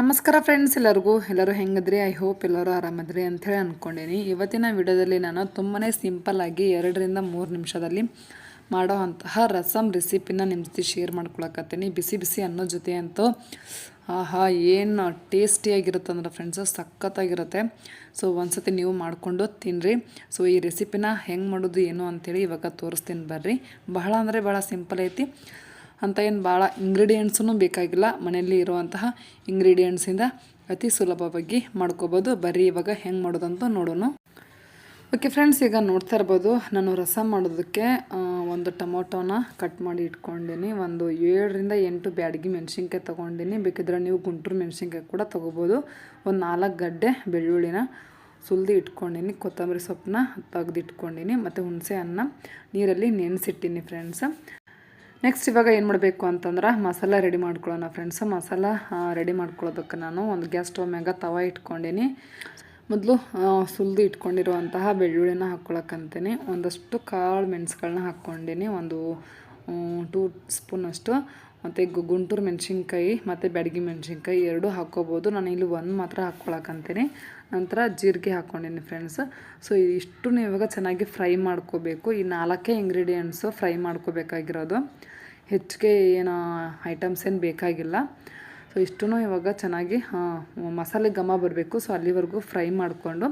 ನಮಸ್ಕಾರ ಫ್ರೆಂಡ್ಸ್ ಎಲ್ಲರಿಗೂ, ಎಲ್ಲರೂ ಹೆಂಗದ್ರಿ? ಐ ಹೋಪ್ ಎಲ್ಲರೂ ಆರಾಮದ್ರಿ ಅಂಥೇಳಿ ಅಂದ್ಕೊಂಡೀನಿ ಇವತ್ತಿನ ವಿಡಿಯೋದಲ್ಲಿ ನಾನು ತುಂಬಾ ಸಿಂಪಲ್ಲಾಗಿ ಎರಡರಿಂದ ಮೂರು ನಿಮಿಷದಲ್ಲಿ ಮಾಡೋ ಅಂತಹ ರಸಮ್ ರೆಸಿಪಿನ ನಿಮ್ಮ ಜೊತೆ ಶೇರ್ ಮಾಡ್ಕೊಳಕತ್ತೀನಿ. ಬಿಸಿ ಬಿಸಿ ಅನ್ನೋ ಜೊತೆ ಅಂತೂ, ಆಹಾ, ಏನು ಟೇಸ್ಟಿಯಾಗಿರುತ್ತೆ ಅಂದ್ರೆ ಫ್ರೆಂಡ್ಸು ಸಖತ್ತಾಗಿರುತ್ತೆ. ಸೊ ಒಂದ್ಸತಿ ನೀವು ಮಾಡಿಕೊಂಡು ತಿನ್ನಿರಿ ಸೊ ಈ ರೆಸಿಪಿನ ಹೆಂಗೆ ಮಾಡೋದು, ಏನು ಅಂಥೇಳಿ ಇವಾಗ ತೋರಿಸ್ತೀನಿ ಬರ್ರಿ. ಬಹಳ ಅಂದರೆ ಭಾಳ ಸಿಂಪಲ್ ಐತಿ. ಅಂತ ಏನು ಭಾಳ ಇಂಗ್ರೀಡಿಯೆಂಟ್ಸೂ ಬೇಕಾಗಿಲ್ಲ. ಮನೆಯಲ್ಲಿ ಇರುವಂತಹ ಇಂಗ್ರೀಡಿಯೆಂಟ್ಸಿಂದ ಅತಿ ಸುಲಭವಾಗಿ ಮಾಡ್ಕೋಬೋದು. ಬರೀ ಇವಾಗ ಹೆಂಗೆ ಮಾಡೋದಂತ ನೋಡೋಣ ಓಕೆ ಫ್ರೆಂಡ್ಸ್ ಈಗ ನೋಡ್ತಾ ಇರ್ಬೋದು. ನಾನು ರಸ ಮಾಡೋದಕ್ಕೆ ಒಂದು ಟೊಮೊಟೊನ ಕಟ್ ಮಾಡಿ ಇಟ್ಕೊಂಡಿನಿ. ಒಂದು ಏಳರಿಂದ ಎಂಟು ಬ್ಯಾಡಗಿ ಮೆಣಸಿನ್ಕಾಯಿ ತೊಗೊಂಡಿನಿ. ಬೇಕಿದ್ರೆ ನೀವು ಗುಂಟೂರು ಮೆಣಸಿನ್ಕಾಯಿ ಕೂಡ ತೊಗೋಬೋದು. ಒಂದು ನಾಲ್ಕು ಗಡ್ಡೆ ಬೆಳ್ಳುಳ್ಳಿನ ಸುಲಿದು ಇಟ್ಕೊಂಡಿನಿ. ಕೊತ್ತಂಬರಿ ಸೊಪ್ಪನ್ನ ತೆಗೆದಿಟ್ಕೊಂಡಿನಿ. ಮತ್ತು ಹುಣಸೆ ಅನ್ನ ನೀರಲ್ಲಿ ನೆನೆಸಿಟ್ಟಿನಿ ಫ್ರೆಂಡ್ಸ್ ನೆಕ್ಸ್ಟ್ ಇವಾಗ ಏನು ಮಾಡಬೇಕು ಅಂತಂದ್ರೆ ಮಸಾಲ ರೆಡಿ ಮಾಡ್ಕೊಳ್ಳೋಣ ಫ್ರೆಂಡ್ಸ್ ಮಸಾಲ ರೆಡಿ ಮಾಡ್ಕೊಳ್ಳೋದಕ್ಕೆ ನಾನು ಒಂದು ಗ್ಯಾಸ್ ಸ್ಟವ್ ಮ್ಯಾಗ ತವ ಇಟ್ಕೊಂಡಿನಿ. ಮೊದಲು ಸುಲಿದು ಇಟ್ಕೊಂಡಿರುವಂತಹ ಬೆಳ್ಳುಳ್ಳಿನ ಹಾಕ್ಕೊಳಕ್ಕಂತೀನಿ. ಒಂದಷ್ಟು ಕಾಳು ಮೆಣಸುಗಳನ್ನ ಹಾಕ್ಕೊಂಡೇನಿ. ಒಂದು ಟೂ ಸ್ಪೂನಷ್ಟು ಮತ್ತು ಗುಂಟೂರು ಮೆಣಸಿನ್ಕಾಯಿ ಮತ್ತು ಬ್ಯಾಡಗಿ ಮೆಣಸಿನ್ಕಾಯಿ ಎರಡು ಹಾಕ್ಕೋಬೋದು. ನಾನು ಇಲ್ಲಿ ಒಂದು ಮಾತ್ರ ಹಾಕ್ಕೊಳಕಂತೀನಿ ನಂತರ ಜೀರಿಗೆ ಹಾಕ್ಕೊಂಡಿನಿ ಫ್ರೆಂಡ್ಸ್ ಸೊ ಇಷ್ಟು ಇವಾಗ ಚೆನ್ನಾಗಿ ಫ್ರೈ ಮಾಡ್ಕೋಬೇಕು. ಈ ನಾಲ್ಕೇ ಇಂಗ್ರೀಡಿಯೆಂಟ್ಸು ಫ್ರೈ ಮಾಡ್ಕೋಬೇಕಾಗಿರೋದು. ಹೆಚ್ಚಿಗೆ ಏನು ಐಟಮ್ಸ್ ಏನು ಬೇಕಾಗಿಲ್ಲ. ಸೊ ಇಷ್ಟು ಇವಾಗ ಚೆನ್ನಾಗಿ ಮಸಾಲೆ ಘಮ ಬರಬೇಕು. ಸೊ ಅಲ್ಲಿವರೆಗೂ ಫ್ರೈ ಮಾಡಿಕೊಂಡು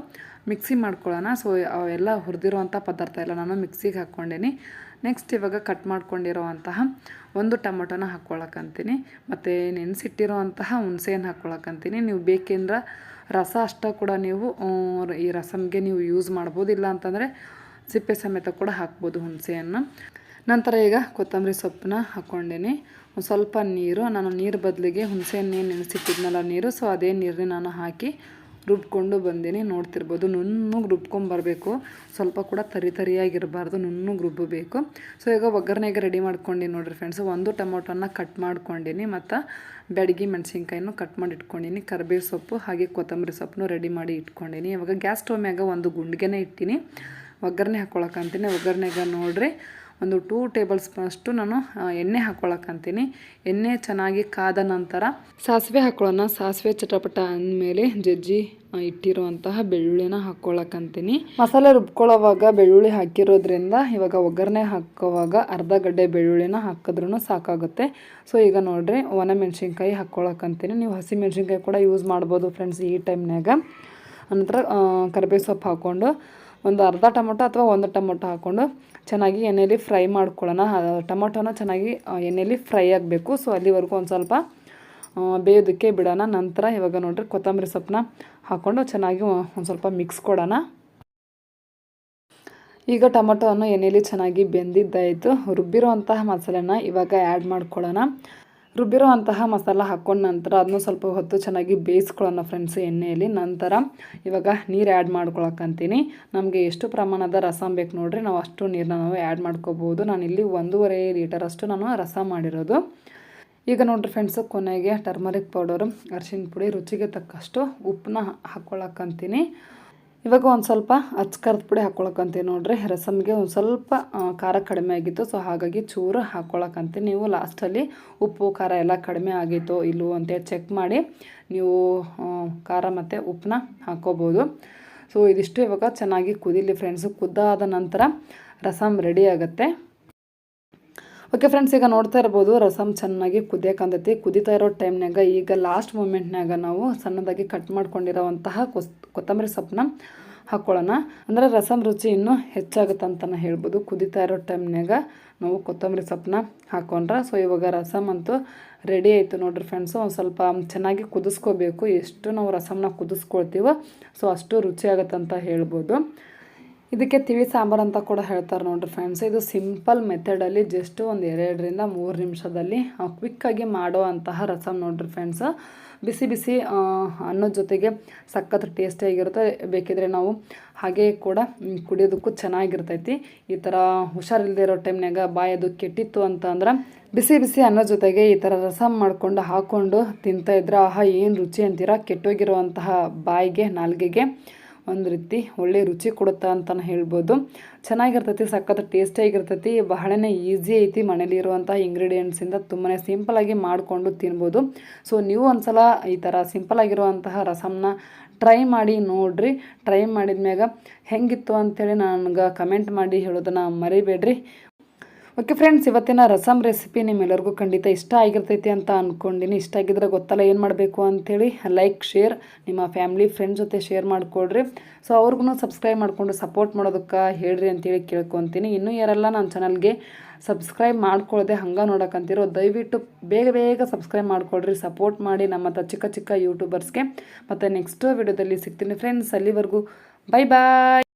ಮಿಕ್ಸಿ ಮಾಡ್ಕೊಳ್ಳೋಣ. ಸೊ ಅವೆಲ್ಲ ಹುರಿದಿರುವಂಥ ಪದಾರ್ಥ ಎಲ್ಲ ನಾನು ಮಿಕ್ಸಿಗೆ ಹಾಕ್ಕೊಂಡೇನಿ ನೆಕ್ಸ್ಟ್ ಇವಾಗ ಕಟ್ ಮಾಡ್ಕೊಂಡಿರೋವಂತಹ ಒಂದು ಟೊಮೊಟೊನ ಹಾಕ್ಕೊಳಕ್ಕಂತೀನಿ. ಮತ್ತು ನೆನೆಸಿಟ್ಟಿರೋವಂತಹ ಹುಣಸೆಯನ್ನು ಹಾಕ್ಕೊಳಕ್ಕಂತೀನಿ. ನೀವು ಬೇಕೆಂದ್ರೆ ರಸ ಅಷ್ಟ ಕೂಡ ನೀವು ಈ ರಸಮ್ಗೆ ನೀವು ಯೂಸ್ ಮಾಡ್ಬೋದು. ಇಲ್ಲ ಅಂತಂದರೆ ಸಿಪ್ಪೆ ಸಮೇತ ಕೂಡ ಹಾಕ್ಬೋದು ಹುಣಸೆಯನ್ನು ನಂತರ ಈಗ ಕೊತ್ತಂಬರಿ ಸೊಪ್ಪನ್ನ ಹಾಕ್ಕೊಂಡೇನಿ. ಸ್ವಲ್ಪ ನೀರು, ನಾನು ನೀರು ಬದಲಿಗೆ ಹುಣಸೆಹಣ್ಣು ನೆನೆಸಿಟ್ಟಿದ್ನಲ್ಲ ನೀರು ಸೊ ಅದೇ ನೀರನ್ನ ನಾನು ಹಾಕಿ ರುಬ್ಕೊಂಡು ಬಂದೀನಿ ನೋಡ್ತಿರ್ಬೋದು. ನುಣ್ಣಗೆ ರುಬ್ಕೊಂಬರ್ಬೇಕು ಸ್ವಲ್ಪ ಕೂಡ ತರಿ ತರಿಯಾಗಿರಬಾರ್ದು. ನುಣ್ಣಗೆ ರುಬ್ಬಬೇಕು ಸೊ ಈಗ ಒಗ್ಗರಣೆಗೆ ರೆಡಿ ಮಾಡ್ಕೊಂಡಿನಿ ನೋಡಿರಿ ಫ್ರೆಂಡ್ಸ್ ಒಂದು ಟೊಮೊಟೊನ ಕಟ್ ಮಾಡ್ಕೊಂಡಿನಿ ಮತ್ತು ಬೆಡಗಿ ಮೆಣಸಿನ್ಕಾಯಿನೂ ಕಟ್ ಮಾಡಿ ಇಟ್ಕೊಂಡಿನಿ. ಕರಿಬೇವು ಸೊಪ್ಪು ಹಾಗೆ ಕೊತ್ತಂಬರಿ ಸೊಪ್ಪನ್ನು ರೆಡಿ ಮಾಡಿ ಇಟ್ಕೊಂಡಿನಿ. ಇವಾಗ ಗ್ಯಾಸ್ ಸ್ಟವ್ ಮ್ಯಾಗ ಒಂದು ಗುಂಡಿಗೆನೇ ಇಟ್ಟಿನಿ. ಒಗ್ಗರಣೆ ಹಾಕ್ಕೊಳಕ್ಕಂತೀನಿ ಒಗ್ಗರಣೆಗೆ ನೋಡ್ರಿ ಒಂದು ಟೂ ಟೇಬಲ್ ಸ್ಪೂನಷ್ಟು ನಾನು ಎಣ್ಣೆ ಹಾಕ್ಕೊಳಕ್ಕಂತೀನಿ ಎಣ್ಣೆ ಚೆನ್ನಾಗಿ ಕಾದ ನಂತರ ಸಾಸಿವೆ ಹಾಕ್ಕೊಳ್ಳೋಣ ಸಾಸಿವೆ ಚಟಪಟ ಅಂದಮೇಲೆ ಜಜ್ಜಿ ಇಟ್ಟಿರುವಂತಹ ಬೆಳ್ಳುಳ್ಳಿನ ಹಾಕ್ಕೊಳ್ಳಕ್ಕಂತೀನಿ ಮಸಾಲೆ ರುಬ್ಕೊಳ್ಳೋವಾಗ ಬೆಳ್ಳುಳ್ಳಿ ಹಾಕಿರೋದ್ರಿಂದ ಇವಾಗ ಒಗ್ಗರಣೆ ಹಾಕೋವಾಗ ಅರ್ಧ ಗಡ್ಡೆ ಬೆಳ್ಳುಳ್ಳಿನ ಹಾಕಿದ್ರೂ ಸಾಕಾಗುತ್ತೆ. ಸೊ ಈಗ ನೋಡ್ರಿ ಒಣ ಮೆಣಸಿನ್ಕಾಯಿ ಹಾಕ್ಕೊಳಕ್ಕಂತೀನಿ ನೀವು ಹಸಿ ಮೆಣಸಿನ್ಕಾಯಿ ಕೂಡ ಯೂಸ್ ಮಾಡ್ಬೋದು ಫ್ರೆಂಡ್ಸ್ ಈ ಟೈಮ್ನಾಗ ನಂತರ ಕರಿಬೇವು ಸೊಪ್ಪು ಹಾಕ್ಕೊಂಡು ಒಂದು ಅರ್ಧ ಟೊಮೊಟೊ ಅಥವಾ ಒಂದು ಟೊಮೊಟೊ ಹಾಕ್ಕೊಂಡು ಚೆನ್ನಾಗಿ ಎಣ್ಣೆಯಲ್ಲಿ ಫ್ರೈ ಮಾಡ್ಕೊಳ್ಳೋಣ. ಟೊಮೊಟೊನ ಚೆನ್ನಾಗಿ ಎಣ್ಣೆಯಲ್ಲಿ ಫ್ರೈ ಆಗಬೇಕು. ಸೊ ಅಲ್ಲಿವರೆಗೂ ಒಂದು ಸ್ವಲ್ಪ ಬೇಯೋದಕ್ಕೆ ಬಿಡೋಣ. ನಂತರ ಇವಾಗ ನೋಡ್ರಿ ಕೊತ್ತಂಬರಿ ಸೊಪ್ಪನ್ನ ಹಾಕ್ಕೊಂಡು ಚೆನ್ನಾಗಿ ಒಂದು ಸ್ವಲ್ಪ ಮಿಕ್ಸ್ ಕೊಡೋಣ. ಈಗ ಟೊಮೊಟೊವನ್ನು ಎಣ್ಣೆಯಲ್ಲಿ ಚೆನ್ನಾಗಿ ಬೆಂದಿದ್ದಾಯಿತು. ರುಬ್ಬಿರುವಂತಹ ಮಸಾಲೆನ ಇವಾಗ ಆ್ಯಡ್ ಮಾಡ್ಕೊಳ್ಳೋಣ. ರುಬ್ಬಿರುವಂತಹ ಮಸಾಲ ಹಾಕ್ಕೊಂಡ ನಂತರ ಅದನ್ನು ಸ್ವಲ್ಪ ಹೊತ್ತು ಚೆನ್ನಾಗಿ ಬೇಯಿಸ್ಕೊಳ್ಳೋಣ ಫ್ರೆಂಡ್ಸ್ ಎಣ್ಣೆಯಲ್ಲಿ. ನಂತರ ಇವಾಗ ನೀರು ಆ್ಯಡ್ ಮಾಡ್ಕೊಳಕ್ಕಂತೀನಿ. ನಮಗೆ ಎಷ್ಟು ಪ್ರಮಾಣದ ರಸಂ ಬೇಕು ನೋಡ್ರಿ, ನಾವು ಅಷ್ಟು ನೀರನ್ನ ನಾವು ಆ್ಯಡ್ ಮಾಡ್ಕೋಬೋದು. ಇಲ್ಲಿ ಒಂದೂವರೆ ಲೀಟರಷ್ಟು ನಾನು ರಸ ಮಾಡಿರೋದು. ಈಗ ನೋಡ್ರಿ ಫ್ರೆಂಡ್ಸ್ ಕೊನೆಗೆ ಟರ್ಮರಿಕ್ ಪೌಡರು ಅರಿಶಿನ ಪುಡಿ, ರುಚಿಗೆ ತಕ್ಕಷ್ಟು ಉಪ್ಪನ್ನ ಹಾಕ್ಕೊಳಕ್ಕಂತೀನಿ. ಇವಾಗ ಒಂದು ಸ್ವಲ್ಪ ಅಚ್ಕರದ ಪುಡಿ ಹಾಕ್ಕೊಳಕ್ಕಂತೀನಿ ನೋಡ್ರಿ. ರಸಮ್ಗೆ ಒಂದು ಸ್ವಲ್ಪ ಖಾರ ಕಡಿಮೆ ಆಗಿತ್ತು. ಸೊ ಹಾಗಾಗಿ ಚೂರು ಹಾಕ್ಕೊಳಕ್ಕಂತೀನಿ ನೀವು ಲಾಸ್ಟಲ್ಲಿ ಉಪ್ಪು, ಖಾರ ಎಲ್ಲ ಕಡಿಮೆ ಆಗಿತ್ತು ಇಲ್ಲವೋ ಅಂತೇಳಿ ಚೆಕ್ ಮಾಡಿ. ನೀವು ಖಾರ ಮತ್ತು ಉಪ್ಪನ್ನ ಹಾಕ್ಕೋಬೋದು ಸೊ ಇದಿಷ್ಟು ಇವಾಗ ಚೆನ್ನಾಗಿ ಕುದಿಲಿ ಫ್ರೆಂಡ್ಸು ಕುದ್ದಾದ ನಂತರ ರಸಮ್ ರೆಡಿ ಆಗುತ್ತೆ. ಓಕೆ ಫ್ರೆಂಡ್ಸ್ ಈಗ ನೋಡ್ತಾ ಇರ್ಬೋದು ರಸಮ್ ಚೆನ್ನಾಗಿ ಕುದಿಯಕ್ಕಂತೈತಿ ಕುದಿತಾ ಇರೋ ಟೈಮ್ನಾಗ ಈಗ ಲಾಸ್ಟ್ ಮೂಮೆಂಟ್ನಾಗ ನಾವು ಸಣ್ಣದಾಗಿ ಕಟ್ ಮಾಡ್ಕೊಂಡಿರೋವಂತಹ ಕೊಸ್, ಕೊತ್ತಂಬರಿ ಸೊಪ್ಪನ್ನ ಹಾಕ್ಕೊಳ್ಳೋಣ ಅಂದರೆ ರಸಮ್ ರುಚಿ ಇನ್ನೂ ಹೆಚ್ಚಾಗುತ್ತೆ ಅಂತಲೇ ಹೇಳ್ಬೋದು. ಕುದಿತಾ ಇರೋ ಟೈಮ್ನಾಗ ನಾವು ಕೊತ್ತಂಬರಿ ಸೊಪ್ಪನ್ನ ಹಾಕ್ಕೊಂಡ್ರೆ ಸೊ ಇವಾಗ ರಸಮ್ ಅಂತೂ ರೆಡಿ ಆಯಿತು ನೋಡ್ರಿ ಫ್ರೆಂಡ್ಸು ಒಂದು ಸ್ವಲ್ಪ ಚೆನ್ನಾಗಿ ಕುದಿಸ್ಕೋಬೇಕು. ಎಷ್ಟು ನಾವು ರಸಮ್ನ ಕುದಿಸ್ಕೊಳ್ತೀವೋ ಸೊ ಅಷ್ಟು ರುಚಿ ಆಗುತ್ತೆ ಹೇಳ್ಬೋದು. ಇದಕ್ಕೆ ತಿಳಿ ಸಾಂಬಾರು ಅಂತ ಕೂಡ ಹೇಳ್ತಾರೆ ನೋಡ್ರಿ ಫ್ರೆಂಡ್ಸ್ ಇದು ಸಿಂಪಲ್ ಮೆಥಡಲ್ಲಿ ಜಸ್ಟ್ ಒಂದು ಎರಡರಿಂದ ಮೂರು ನಿಮಿಷದಲ್ಲಿ ಕ್ವಿಕ್ಕಾಗಿ ಮಾಡೋ ಅಂತಹ ರಸಮ್ ನೋಡ್ರಿ ಫ್ರೆಂಡ್ಸ್ ಬಿಸಿ ಬಿಸಿ ಅನ್ನೋ ಅನ್ನದ ಜೊತೆಗೆ ಸಖತ್ ಟೇಸ್ಟಿಯಾಗಿರುತ್ತೆ ಬೇಕಿದ್ರೆ ನಾವು ಹಾಗೆ ಕೂಡ ಕುಡಿಯೋದಕ್ಕೂ ಚೆನ್ನಾಗಿರ್ತೈತಿ. ಈ ಥರ ಹುಷಾರಿಲ್ಲದೆ ಇರೋ ಟೈಮ್ನಾಗ ಬಾಯಿ ಅದು ಕೆಟ್ಟಿತ್ತು ಅಂತಂದ್ರೆ ಬಿಸಿ ಬಿಸಿ ಅನ್ನದ ಜೊತೆಗೆ ಈ ಥರ ರಸಮ್ ಮಾಡಿಕೊಂಡು ಹಾಕ್ಕೊಂಡು ತಿಂತಾಯಿದ್ರೆ ಆಹಾ, ಏನು ರುಚಿ ಅಂತೀರ? ಕೆಟ್ಟೋಗಿರುವಂತಹ ಬಾಯಿಗೆ, ನಾಲ್ಗೆಗೆ ಒಂದು ರೀತಿ ಒಳ್ಳೆ ರುಚಿ ಕೊಡುತ್ತೆ ಅಂತಲೇ ಹೇಳ್ಬೋದು. ಚೆನ್ನಾಗಿರ್ತೈತಿ, ಸಖತ್ ಟೇಸ್ಟಿಯಾಗಿರ್ತೈತಿ ಬಹಳನೇ ಈಸಿ ಐತಿ ಮನೇಲಿ ಇರುವಂಥ ಇಂಗ್ರೀಡಿಯೆಂಟ್ಸಿಂದ ತುಂಬಾ ಸಿಂಪಲಾಗಿ ಮಾಡಿಕೊಂಡು ತಿನ್ಬೋದು. ಸೊ ನೀವು ಒಂದ್ಸಲ ಈ ಥರ ಸಿಂಪಲಾಗಿರುವಂತಹ ರಸಮ್ನ ಟ್ರೈ ಮಾಡಿ ನೋಡ್ರಿ. ಟ್ರೈ ಮಾಡಿದ್ಮ್ಯಾಗ ಹೆಂಗಿತ್ತು ಅಂಥೇಳಿ ನನಗೆ ಕಮೆಂಟ್ ಮಾಡಿ ಹೇಳೋದನ್ನು ಮರಿಬೇಡ್ರಿ. ಓಕೆ ಫ್ರೆಂಡ್ಸ್ ಇವತ್ತಿನ ರಸಮ್ ರೆಸಿಪಿ ನಿಮ್ಮೆಲ್ಲರಿಗೂ ಖಂಡಿತ ಇಷ್ಟ ಆಗಿರ್ತೈತಿ ಅಂತ ಅಂದ್ಕೊಂಡಿನಿ ಇಷ್ಟ ಆಗಿದ್ರೆ ಗೊತ್ತಲ್ಲ ಏನು ಮಾಡಬೇಕು ಅಂಥೇಳಿ ಲೈಕ್ ಶೇರ್ ನಿಮ್ಮ ಫ್ಯಾಮ್ಲಿ ಫ್ರೆಂಡ್ಸ್ ಜೊತೆ ಶೇರ್ ಮಾಡಿಕೊಡ್ರಿ. ಸೊ ಅವ್ರಿಗೂ ಸಬ್ಸ್ಕ್ರೈಬ್ ಮಾಡಿಕೊಂಡು ಸಪೋರ್ಟ್ ಮಾಡೋದಕ್ಕೆ ಹೇಳ್ರಿ ಅಂತೇಳಿ ಕೇಳ್ಕೊತೀನಿ. ಇನ್ನೂ ಯಾರೆಲ್ಲ ನನ್ನ ಚಾನಲ್ಗೆ ಸಬ್ಸ್ಕ್ರೈಬ್ ಮಾಡ್ಕೊಳ್ಳದೆ ಹಂಗೆ ನೋಡೋಕ್ಕಂತಿರೋ ದಯವಿಟ್ಟು ಬೇಗ ಬೇಗ ಸಬ್ಸ್ಕ್ರೈಬ್ ಮಾಡ್ಕೊಳ್ರಿ ಸಪೋರ್ಟ್ ಮಾಡಿ ನಮ್ಮ ಚಿಕ್ಕ ಚಿಕ್ಕ ಯೂಟ್ಯೂಬರ್ಸ್ಗೆ ಮತ್ತು ನೆಕ್ಸ್ಟ್ ವಿಡಿಯೋದಲ್ಲಿ ಸಿಗ್ತೀನಿ ಫ್ರೆಂಡ್ಸ್ ಅಲ್ಲಿವರೆಗೂ ಬೈ ಬಾಯ್